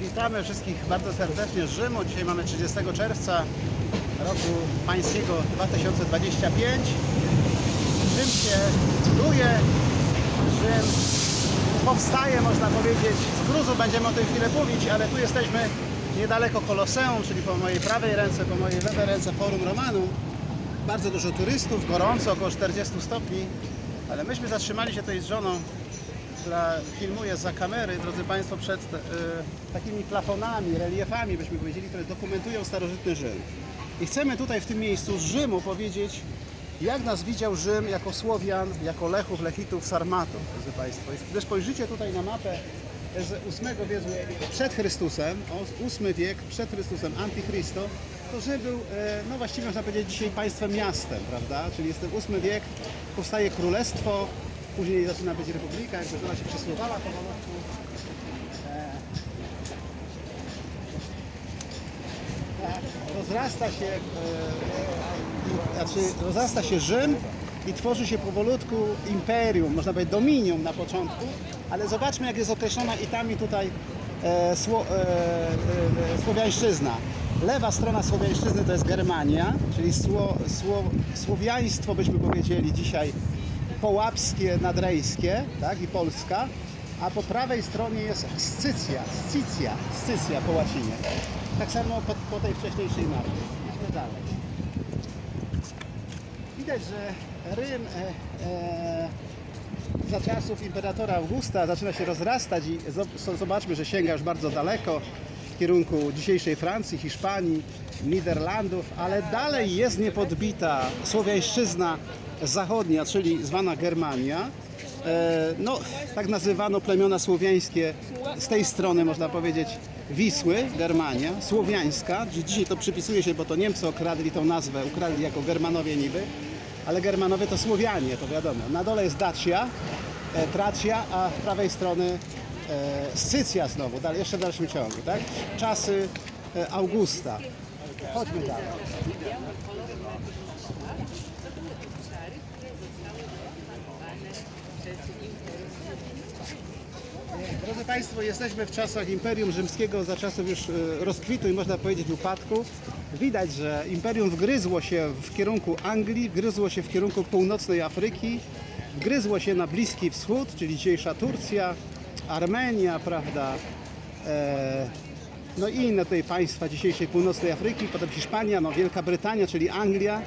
Witamy wszystkich bardzo serdecznie z Rzymu. Dzisiaj mamy 30 czerwca roku pańskiego 2025. Rzym się buduje, Rzym powstaje, można powiedzieć. Z gruzu będziemy o tej chwilę mówić, ale tu jesteśmy niedaleko Koloseum, czyli po mojej prawej ręce, po mojej lewej ręce Forum Romanum. Bardzo dużo turystów, gorąco, około 40 stopni, ale myśmy zatrzymali się tutaj z żoną która filmuje za kamery, drodzy Państwo, przed e, takimi plafonami, reliefami, byśmy powiedzieli, które dokumentują starożytny Rzym. I chcemy tutaj w tym miejscu z Rzymu powiedzieć, jak nas widział Rzym jako Słowian, jako Lechów, Lechitów, Sarmatów, drodzy Państwo. Gdy spojrzycie tutaj na mapę z VIII wieku przed Chrystusem, o- VIII wiek przed Chrystusem, Antychrysto, to Rzym był, e, no właściwie można powiedzieć dzisiaj państwem miastem, prawda? Czyli jest ten VIII wiek, powstaje królestwo, później zaczyna być republika, jakby ona się przesuwała powolutku. E, tak, rozrasta się, e, znaczy rozrasta się Rzym i tworzy się powolutku imperium, można powiedzieć dominium na początku, ale zobaczmy jak jest określona i tam i tutaj e, sło, e, e, słowiańszczyzna. Lewa strona słowiańszczyzny to jest Germania, czyli sło, sło, słowiaństwo byśmy powiedzieli dzisiaj połapskie, nadrejskie, tak, i Polska, a po prawej stronie jest Scycja, Scycja, Scycja po łacinie. Tak samo po, po tej wcześniejszej mapie. Idźmy dalej. Widać, że Rym e, e, za czasów imperatora Augusta zaczyna się rozrastać i zo- zobaczmy, że sięga już bardzo daleko w kierunku dzisiejszej Francji, Hiszpanii, Niderlandów, ale dalej jest niepodbita słowiańszczyzna zachodnia, czyli zwana Germania. E, No, tak nazywano plemiona słowiańskie z tej strony, można powiedzieć, Wisły, Germania, słowiańska. Dzisiaj to przypisuje się, bo to Niemcy okradli tą nazwę, ukradli jako Germanowie niby, ale Germanowie to Słowianie, to wiadomo. Na dole jest Dacia, e, Tracia, a z prawej strony Scycja znowu, dalej, jeszcze w dalszym ciągu, tak? Czasy e, Augusta. Chodźmy dalej. Drodzy Państwo, jesteśmy w czasach Imperium Rzymskiego, za czasów już e, rozkwitu i można powiedzieć upadku. Widać, że Imperium wgryzło się w kierunku Anglii, wgryzło się w kierunku północnej Afryki, wgryzło się na Bliski Wschód, czyli dzisiejsza Turcja, Armenia, prawda, e, no i inne tutaj państwa dzisiejszej północnej Afryki, potem Hiszpania, no Wielka Brytania, czyli Anglia,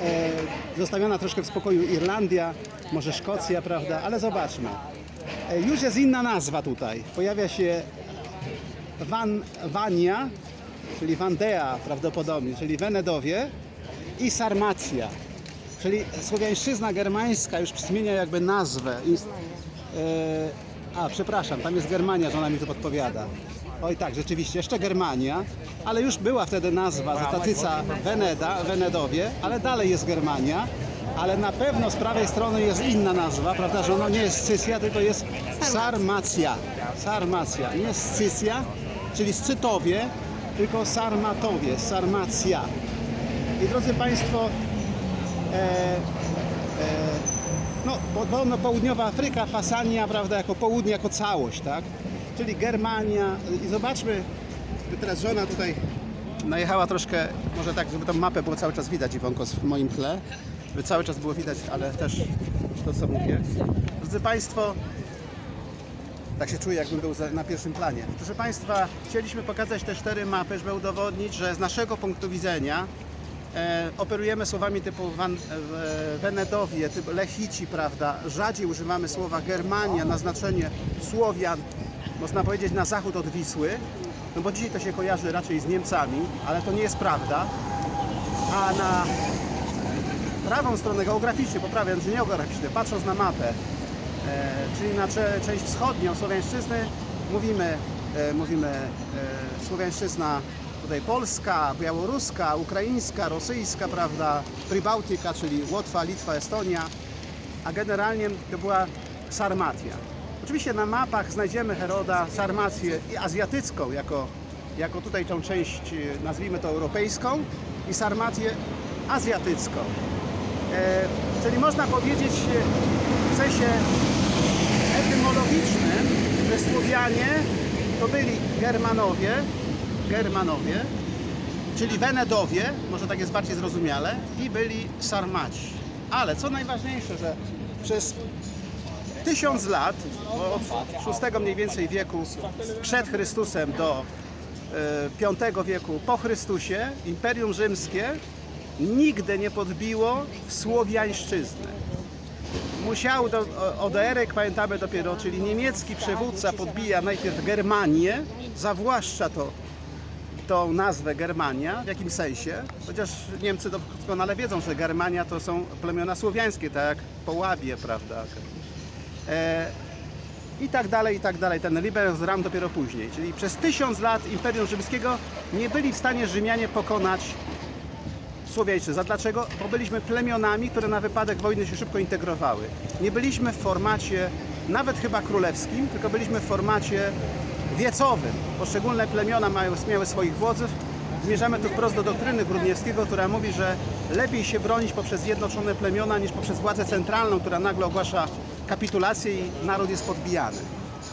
e, zostawiona troszkę w spokoju Irlandia, może Szkocja, prawda, ale zobaczmy. E, Już jest inna nazwa tutaj. Pojawia się Van, Vania, czyli Vandea prawdopodobnie, czyli Wenedowie i Sarmacja, czyli słowiańszczyzna germańska już zmienia jakby nazwę. E, a, przepraszam, tam jest Germania, że ona mi tu podpowiada. Oj tak, rzeczywiście, jeszcze Germania, ale już była wtedy nazwa Zatatyca Veneda, Wenedowie, ale dalej jest Germania, ale na pewno z prawej strony jest inna nazwa, prawda, że ono nie jest Scycja, tylko jest Sarmacja. Sarmacja, nie Scycja, czyli Scytowie, tylko Sarmatowie, Sarmacja. I drodzy Państwo, e, no, podobno południowa Afryka, Fasania, prawda, jako południe, jako całość, tak? Czyli Germania. I zobaczmy, teraz żona tutaj najechała troszkę, może tak, żeby tą mapę było cały czas widać, Iwonko, w moim tle. Żeby cały czas było widać, ale też to, co mówię. Drodzy Państwo, tak się czuję, jakbym był na pierwszym planie. Proszę Państwa, chcieliśmy pokazać te cztery mapy, żeby udowodnić, że z naszego punktu widzenia operujemy słowami typu Van, e, Wenedowie, typu Lechici, prawda? Rzadziej używamy słowa Germania na znaczenie Słowian, można powiedzieć na zachód od Wisły, no bo dzisiaj to się kojarzy raczej z Niemcami, ale to nie jest prawda. A na prawą stronę geograficznie, poprawiam, że nie geograficznie, patrząc na mapę, e, czyli na część wschodnią Słowiańszczyzny, mówimy, e, mówimy e, Słowiańszczyzna tutaj polska, białoruska, ukraińska, rosyjska, prawda, Prybałtyka, czyli Łotwa, Litwa, Estonia, a generalnie to była Sarmatia. Oczywiście na mapach znajdziemy Heroda, Sarmację i azjatycką jako, jako tutaj tą część, e, nazwijmy to europejską i Sarmatię azjatycką. E, czyli można powiedzieć e, w sensie etymologicznym, że Słowianie to byli Germanowie, Germanowie, czyli Wenedowie, może tak jest bardziej zrozumiale, i byli Sarmaci. Ale co najważniejsze, że przez tysiąc lat, od VI mniej więcej wieku przed Chrystusem do e, V wieku po Chrystusie, Imperium Rzymskie nigdy nie podbiło słowiańszczyzny. Musiał do, o- od Eryk, pamiętamy dopiero, czyli niemiecki przywódca podbija najpierw Germanię, zawłaszcza to tą nazwę Germania w jakimś sensie, chociaż Niemcy doskonale wiedzą, że Germania to są plemiona słowiańskie, tak jak Połabie, prawda? E, I tak dalej, i tak dalej. Ten Libersram dopiero później. Czyli przez tysiąc lat Imperium Rzymskiego nie byli w stanie Rzymianie pokonać Słowiańszczyzn. A dlaczego? Bo byliśmy plemionami, które na wypadek wojny się szybko integrowały. Nie byliśmy w formacie nawet chyba królewskim, tylko byliśmy w formacie wiecowym. Poszczególne plemiona mają, miały swoich wodzów. Zmierzamy tu wprost do doktryny Grudniewskiego, która mówi, że lepiej się bronić poprzez zjednoczone plemiona niż poprzez władzę centralną, która nagle ogłasza kapitulację i naród jest podbijany.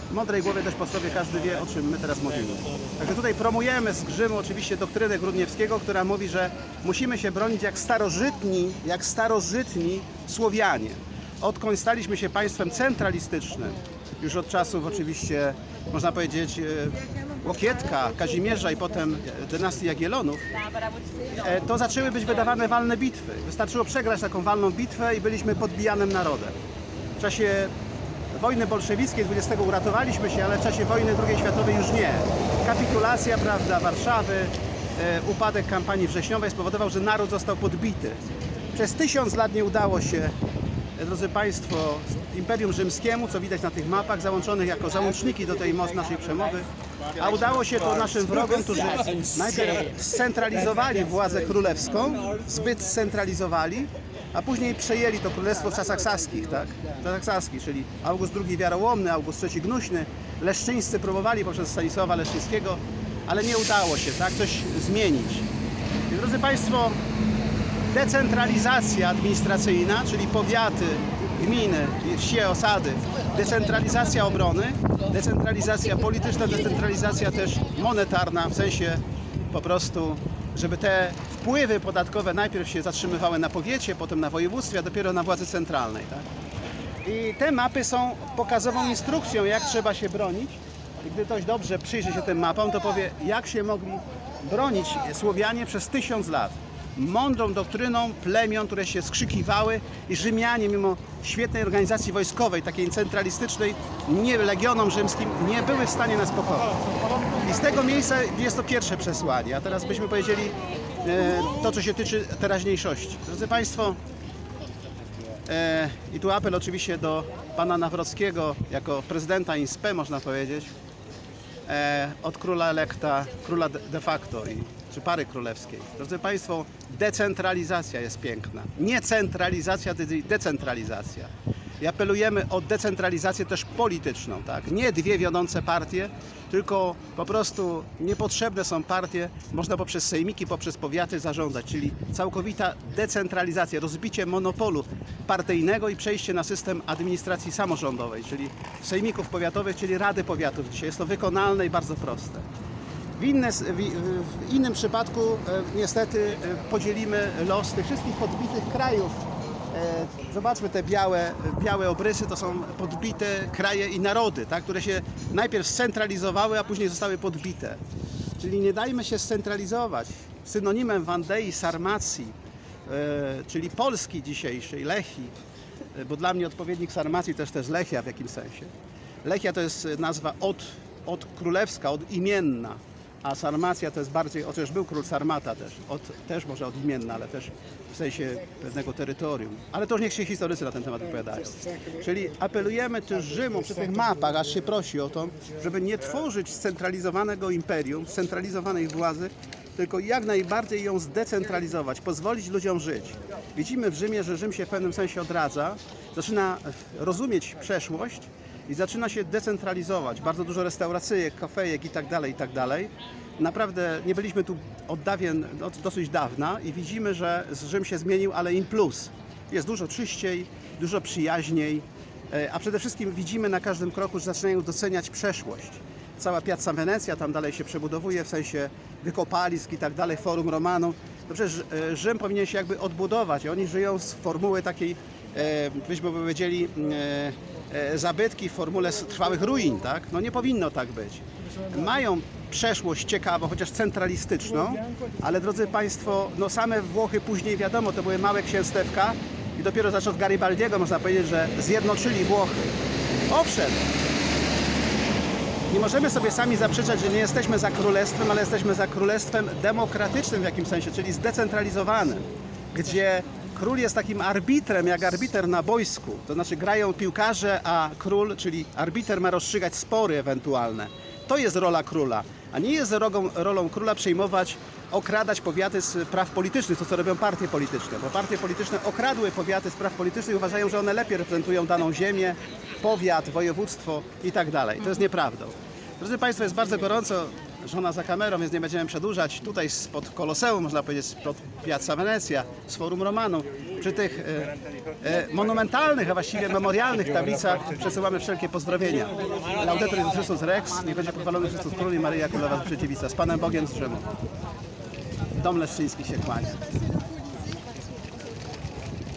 W mądrej głowie też posłowie każdy wie, o czym my teraz mówimy. Także tutaj promujemy z Grzymu oczywiście doktrynę Grudniewskiego, która mówi, że musimy się bronić jak starożytni, jak starożytni Słowianie. Odkąd staliśmy się państwem centralistycznym, już od czasów oczywiście, można powiedzieć, e, Łokietka, Kazimierza i potem e, dynastii Jagiellonów, e, to zaczęły być wydawane walne bitwy. Wystarczyło przegrać taką walną bitwę i byliśmy podbijanym narodem. W czasie wojny bolszewickiej 20 uratowaliśmy się, ale w czasie wojny II światowej już nie. Kapitulacja, prawda, Warszawy, upadek kampanii wrześniowej spowodował, że naród został podbity. Przez tysiąc lat nie udało się, drodzy Państwo, Imperium Rzymskiemu, co widać na tych mapach, załączonych jako załączniki do tej naszej przemowy, a udało się to naszym wrogom, którzy najpierw scentralizowali władzę królewską, zbyt scentralizowali, a później przejęli to królestwo w czasach saskich, tak? Czasach saskich, czyli August II Wiarołomny, August III Gnuśny, Leszczyńscy próbowali poprzez Stanisława Leszczyńskiego, ale nie udało się, tak? Coś zmienić. I drodzy Państwo, decentralizacja administracyjna, czyli powiaty, gminy, wsie, osady, decentralizacja obrony, decentralizacja polityczna, decentralizacja też monetarna, w sensie po prostu, żeby te wpływy podatkowe najpierw się zatrzymywały na powiecie, potem na województwie, a dopiero na władzy centralnej. Tak? I te mapy są pokazową instrukcją, jak trzeba się bronić. I gdy ktoś dobrze przyjrzy się tym mapom, to powie, jak się mogli bronić Słowianie przez tysiąc lat. Mądrą doktryną plemion, które się skrzykiwały i Rzymianie, mimo świetnej organizacji wojskowej, takiej centralistycznej, nie legionom rzymskim, nie były w stanie nas pokonać. I z tego miejsca jest to pierwsze przesłanie. A teraz byśmy powiedzieli e, to, co się tyczy teraźniejszości. Drodzy Państwo, E, I tu apel oczywiście do pana Nawrockiego jako prezydenta INSPE można powiedzieć e, od króla elekta, króla de facto i, czy pary królewskiej. Drodzy Państwo, decentralizacja jest piękna. Nie centralizacja, decentralizacja. I apelujemy o decentralizację też polityczną, tak? Nie dwie wiodące partie, tylko po prostu niepotrzebne są partie, można poprzez sejmiki, poprzez powiaty zarządzać, czyli całkowita decentralizacja, rozbicie monopolu partyjnego i przejście na system administracji samorządowej, czyli sejmików powiatowych, czyli rady powiatów. Dzisiaj jest to wykonalne i bardzo proste. W, inne, w, innym przypadku e, niestety e, podzielimy los tych wszystkich podbitych krajów. E, Zobaczmy te białe, białe obrysy, to są podbite kraje i narody, tak, które się najpierw scentralizowały, a później zostały podbite. Czyli nie dajmy się scentralizować. Synonimem Wandei, Sarmacji, czyli Polski dzisiejszej, Lechii, e, bo dla mnie odpowiednik Sarmacji też też Lechia w jakimś sensie. Lechia to jest nazwa od, od królewska, od imienna, a Sarmacja to jest bardziej, chociaż był król Sarmata też, od, też może odimienna, ale też w sensie pewnego terytorium. Ale to już niech się historycy na ten temat wypowiadają. Czyli apelujemy też Rzymu przy tych mapach, aż się prosi o to, żeby nie tworzyć scentralizowanego imperium, scentralizowanej władzy, tylko jak najbardziej ją zdecentralizować, pozwolić ludziom żyć. Widzimy w Rzymie, że Rzym się w pewnym sensie odradza, zaczyna rozumieć przeszłość i zaczyna się decentralizować. Bardzo dużo restauracyjek, kafejek i tak dalej, i tak dalej. Naprawdę nie byliśmy tu od dawien, od dosyć dawna i widzimy, że Rzym się zmienił, ale in plus. Jest dużo czyściej, dużo przyjaźniej, e, a przede wszystkim widzimy na każdym kroku, że zaczynają doceniać przeszłość. Cała Piazza Wenecja tam dalej się przebudowuje, w sensie wykopalisk i tak dalej, Forum Romano. No przecież e, Rzym powinien się jakby odbudować oni żyją z formuły takiej, byśmy powiedzieli, e, e, zabytki w formule trwałych ruin, tak? No nie powinno tak być. Mają przeszłość ciekawą, chociaż centralistyczną, ale drodzy Państwo, no same Włochy później wiadomo, to były małe księstewka i dopiero za czasów Garibaldiego można powiedzieć, że zjednoczyli Włochy. Owszem, nie możemy sobie sami zaprzeczać, że nie jesteśmy za królestwem, ale jesteśmy za królestwem demokratycznym w jakimś sensie, czyli zdecentralizowanym, gdzie król jest takim arbitrem, jak arbiter na boisku. To znaczy grają piłkarze, a król, czyli arbiter ma rozstrzygać spory ewentualne. To jest rola króla, a nie jest rolą, rolą króla przejmować, okradać powiaty z praw politycznych, to co robią partie polityczne, bo partie polityczne okradły powiaty z praw politycznych uważają, że one lepiej reprezentują daną ziemię, powiat, województwo i tak dalej. To jest nieprawdą. Drodzy Państwo, jest bardzo gorąco, żona za kamerą, więc nie będziemy przedłużać. Tutaj spod Koloseum, można powiedzieć, spod Piazza Wenecja, z Forum Romanu, przy tych e, e, monumentalnych, a właściwie memorialnych tablicach przesyłamy wszelkie pozdrowienia. Laudetur Jezus Chrystus Rex, niech będzie pochwalony Chrystus Król i Maryja Królowa Sprzeciwica. Z Panem Bogiem z Rzymu. Dom Leszczyński się kłania.